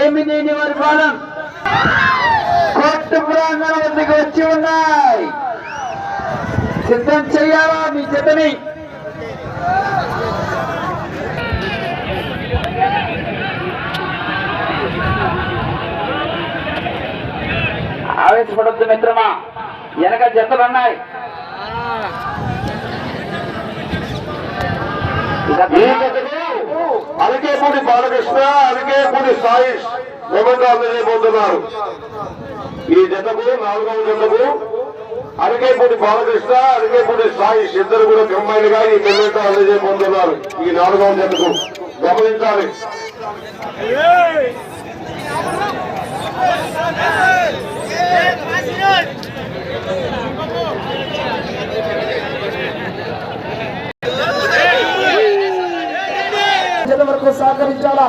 ఏమి లేని వారి పాలన కోర్టు ప్రాంగణం వద్దకు వచ్చి ఉన్నాయి. సిద్ధం చెయ్యాలా మీ జతని? ఆవేశపడొద్దు మిత్రమా. వెనక జతలు ఉన్నాయి ఇక ఈ జతకు అరకేపూడి బాలకృష్ణ అరకేపూడి సాయిష్ మొమెంట్ అందజేయబోతున్నారు ఈ జతకు నాలుగవ జతకు అరకేపూడి బాలకృష్ణ అరకేపూడి సాయిష్ ఇద్దరు కూడా కంబైన్ ఈ మొమెంట్ అందజేయబోతున్నారు ఈ నాలుగవ జతకు గమనించాలి జత వరకు సహకరించాలా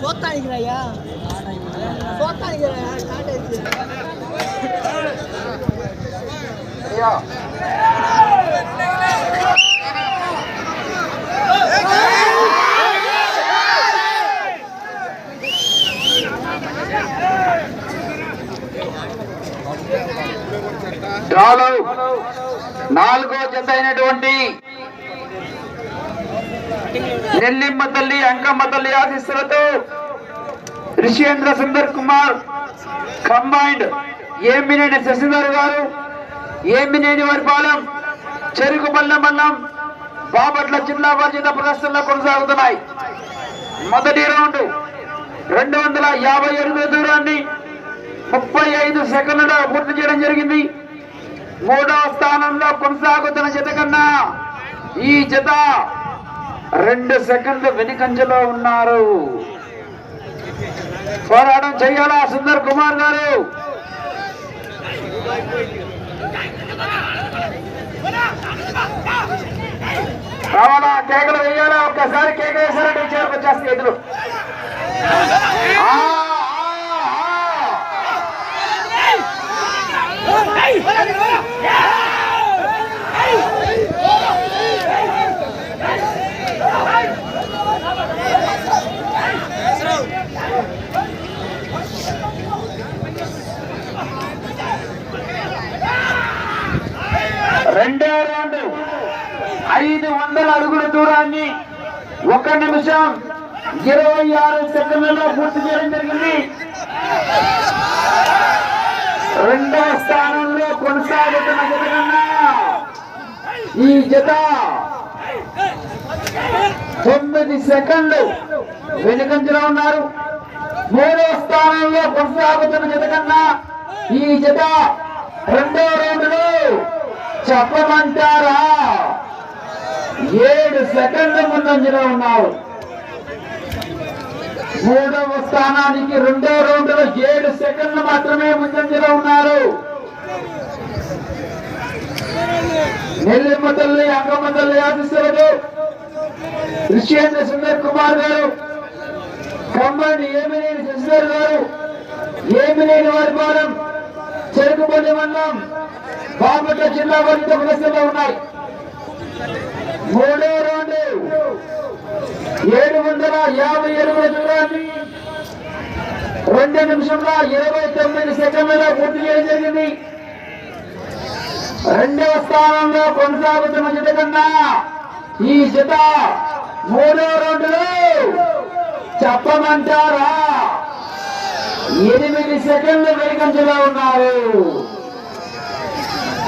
చూస్తానికి రయ్యా చూస్తానికి రయ్యా స్టార్ట్ అయింది. డ్రాలో నాలుగో జత అయినటువంటి ఎల్లిమ్మ తల్లి అంకమ్మ తల్లి ఆశీస్సులతో రిషేంద్ర సుందర్ కుమార్ కంబైండ్ ఏమినేని శశిధర్ గారు ఏమినేని వరిపాలెం చెరుకు చెరుకుపల్లె మండలం బాపట్ల జిల్లా బాధ్యత ప్రదర్శనలో కొనసాగుతున్నాయి. మొదటి రౌండ్ రెండు వందల యాభై అడుగుల దూరాన్ని ముప్పై ఐదు సెకండ్లలో పూర్తి చేయడం జరిగింది. మూడవ స్థానంలో కొనసాగుతున్న జత కన్నా ఈ జత రెండు సెకండ్లు వెనుకంజలో ఉన్నారు. పోరాటం చేయాలా సుందర్ కుమార్ గారు? కావాలా కేకలు వేయాలా? ఒక్కసారి కేక వేశారంటే చేరుకు వచ్చేస్తే ఎదురు. ఆ, ఆ, ఆ. రెండో రౌండ్ ఐదు వందల అడుగుల దూరాన్ని ఒక నిమిషం ఇరవై ఆరు సెకండ్లలో పూర్తి చేయడం జరిగింది. రెండో స్థానంలో కొనసాగుతున్న జత కన్నా ఈ జత తొమ్మిది సెకండ్లు వెనుకంజలో ఉన్నారు. మూడో స్థానంలో కొనసాగుతున్న జత కన్నా ఈ జత రెండో రౌండ్లో చెప్పమంటారా? ఏడు సెకండ్ల ముందంజలో ఉన్నారు. స్థానానికి రెండో రౌండ్లో ఏడు సెకండ్లు మాత్రమే ముందంజలో ఉన్నారు. నెల్లిమ్మ తల్లి అంగమ్మ తల్లి ఆశిస్తులకు ఋషేంద్ర సుందర్ కుమార్ గారు కమ్మని ఏమినేని శశిధర్ గారు ఏమినేని వారి పాలెం చెరుకుపల్లి మండలం బాపట్ల జిల్లా వారితో ప్రదర్శనలో ఉన్నాయి. మూడో రౌండ్ ఏడు వందల యాభై ఎనిమిది దూరాన్ని రెండు నిమిషంలో ఇరవై తొమ్మిది సెకండ్లలో పూర్తి చేయడం జరిగింది. రెండవ స్థానంలో కొనసాగుతున్న జత కన్నా ఈ జత మూడో రౌండ్లో చెప్పమంటారా? ఎనిమిది సెకండ్లు వేగంజలో ఉన్నారు.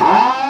ఆ, ఆ,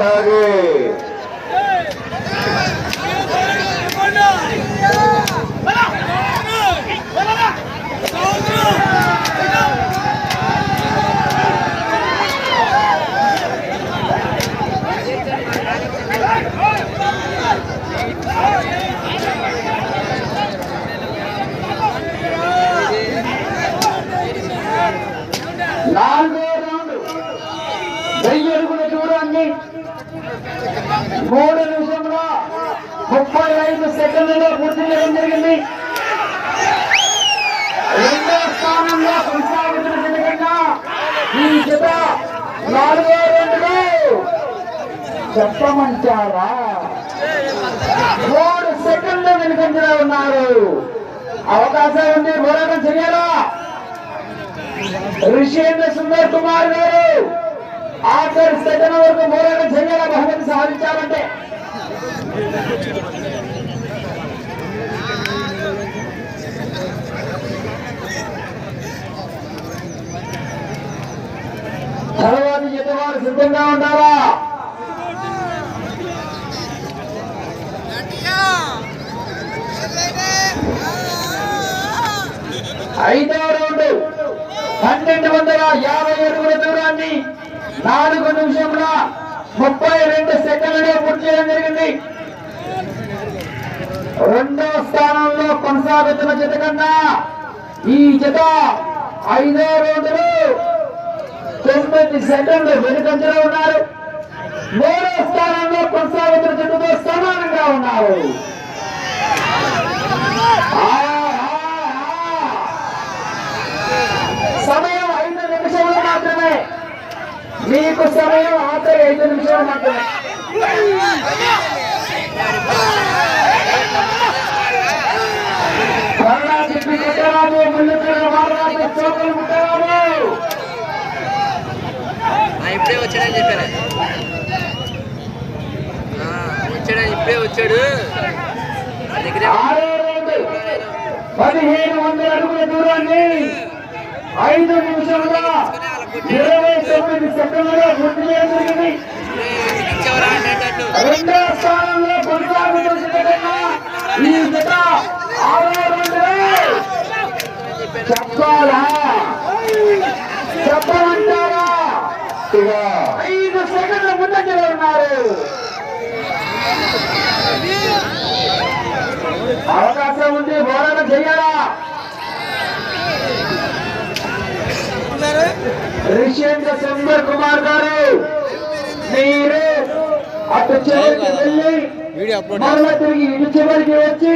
అట్టాగే నాలుగో రౌండ్ వెయ్యి అడుగుల దూరాన్ని మూడు నిమిషంలో ముప్పై ఐదు సెకండ్లలో పూర్తి చేయడం జరిగింది. రెండో స్థానంలో కొనసాగుతున్న జనకన్నా ఈ జత నాలుగో రౌండ్లో చెప్పమంటారా? మూడు సెకండ్లు వెనుకంజలో ఉన్నారు. అవకాశం ఉంది. పోరాటం చేయాలా? రిషేంద్ర సుందర్ కుమార్ గారు. ఆఖరి సెకండ్ వరకు పోరాటం చేయాల? బహుమతి సాధించాలంటే తర్వాత జతవారు సిద్ధంగా ఉండాలా ఐదో రౌండ్ పన్నెండు వందల యాభై అడుగుల దూరాన్ని నాలుగు నిమిషంలో ముప్పై రెండు సెకండ్లు పూర్తి చేయడం జరిగింది. రెండో స్థానంలో కొనసాగుతున్న జత కన్నా ఈ జత ఐదో రోజులు తొమ్మిది సెకండ్లు వెనుకంజలో ఉన్నారు. మూడో స్థానంలో కొనసాగుతున్న జతతో సమానంగా ఉన్నారు. సమయం ఐదు నిమిషాలు మాత్రమే. మీకు సమయం ఆఖరి ఐదు నిమిషాలు మాత్రమే. ఇప్పుడే వచ్చాడని చెప్పారు? వచ్చాడని ఇప్పుడే వచ్చాడు. పదిహేను వందల అడుగుల దూరాన్ని ఐదు నిమిషంలో ఇరవై తొమ్మిది సెకండ్లలో పూర్తి చేయడం రెండో స్థానంలో కొనసాగుతున్న ఈ జత. చెప్పాలా? చెప్పమంటారా? ఐదు సెకండ్ల ముందంజలో ఉన్నారు. అవకాశం ఉంది పోరాటం చెయ్యాలా రిషేంద్ర సుందర్ కుమార్ గారు. మీరు అటు చివరికి వెళ్ళి మరలా తిరిగి ఇటు చివరికి వచ్చి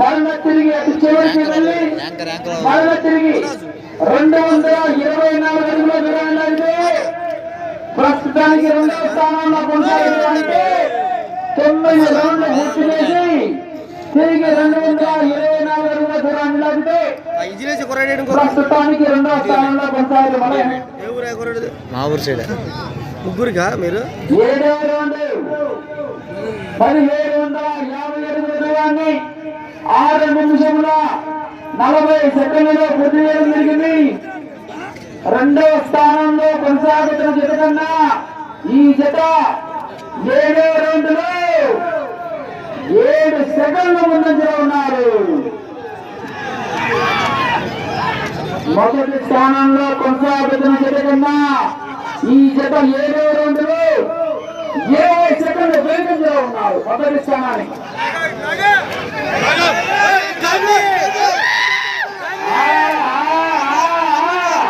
మరలా తిరిగి అటు చివరికి వెళ్ళి మరలా తిరిగి రెండు వందల ఇరవై నాలుగు అడుగుల లాగితే ప్రస్తుతానికి రెండవ స్థానంలో కొనసాగడానికి తొమ్మిది రౌండ్లు పూర్తి చేసి తిరిగి రెండు వందల ఇరవై ప్రస్తుతానికి రెండవ స్థానంలో మా ఊరు సైడ్. ముగ్గురుగా మీరు? ఏడవ రౌండ్. పదిహేడు వందల యాభై అడుగుల దూరాన్ని ఆరు నిమిషముల నలభై సెకండ్లలో పూర్తి చేయడం జరిగింది. రెండవ స్థానంలో కొనసాగుతున్న జత కన్నా ఈ జత ఏడవ రౌండ్లో ఏడు సెకండ్ల ముందంజలో ఉన్నారు మొదటి స్థానంలో కొనసాగుతున్న జత కన్నా ఈ జత ఏడో రౌండ్లో ఇరవై సెకండ్లు వెనుకంజలో ఉన్నారు మొదటి స్థానానికి ఆ, ఆ, ఆ, ఆ.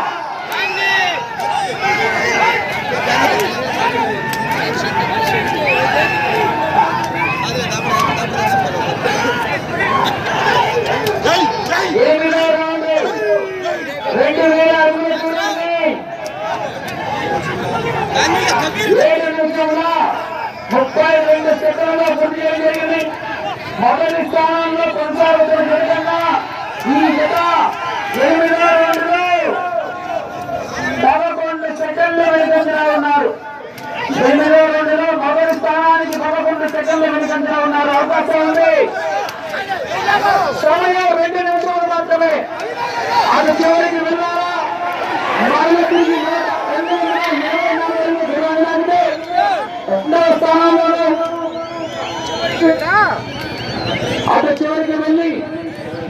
ఎనిమిదో రౌండ్ రెండు వేల అడుగుల దూరాన్ని ఏడు నిమిషంలో ముప్పై రెండు సెకండ్లలో పూర్తి చేయడం జరిగింది. మొదటి స్థానంలో కొనసాగుతున్న విధంగా ఈ జత ఎనిమిది రౌండ్లో పదకొండు సెకండ్లు వెనుకంజలో ఉన్నారు. ఎనిమిదో రెండులో మొదటి స్థానానికి పదకొండు సెకండ్లు వెనుకంజలో ఉన్నారు. అవకాశం ఉంది. సమయం రెండు నిమిషాలు మాత్రమే. అది చివరికి వెళ్ళారా మళ్ళీ తిరిగి స్థానాల్లోనూ అటు చివరికి వెళ్ళి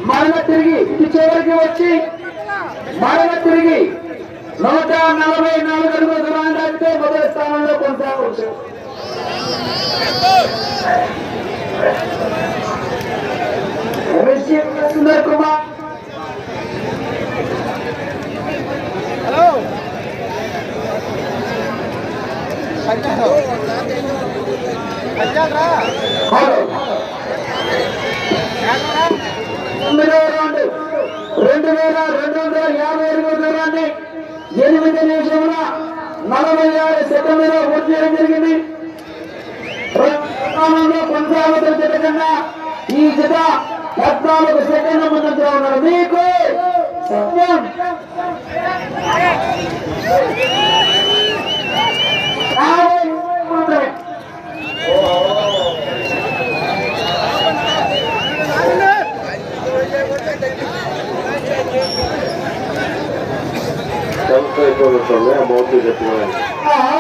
మరణ తిరిగి ఇటు చివరికి వచ్చి మరణ తిరిగి నూట నలభై నాలుగు అడుగుల దూరాన్ని దాటితే మొదటి స్థానంలో కొనసాగుతుంది. సుందర్ కుమార్ రెండు వేల రెండు వందల యాభై ఎనిమిది దూరాన్ని ఎనిమిది నిమిషముల నలభై ఆరు సెకండ్లో పూర్తి చేయడం జరిగింది స్థానంలో కొనసాగుతున్న జత కన్నా ఈ జత పద్నాలుగు సెకండ్ల ముందంజలో ఉన్నారు. మీకు సమయం todo el problema, otro y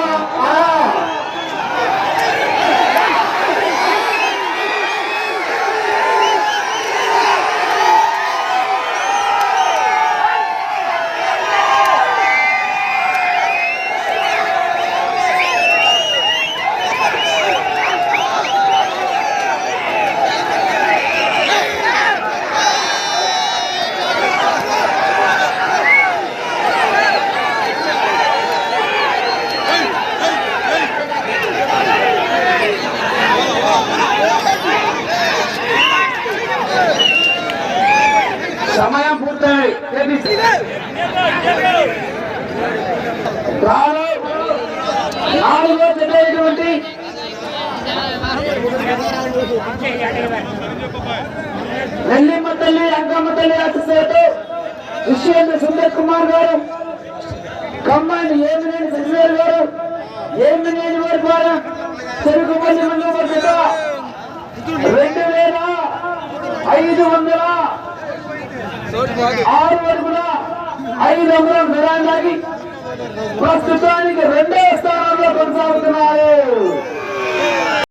నెల్లిమ్మ తల్లి అంకమ్మ తల్లి అసోసియేట్ విశ్వేంద్ర సుందర్ కుమార్ గారు కమ్మాండ్ ఏమినేని శశివేల్ గారు ఏమినేని వారి ద్వారా చెరుకుపల్లి మంది రెండు వేల ఐదు వందల ఆరు అడుగుల ఐదు వందల దూరాన్ని ప్రస్తుతానికి రెండో స్థానంలో కొనసాగుతున్నారు.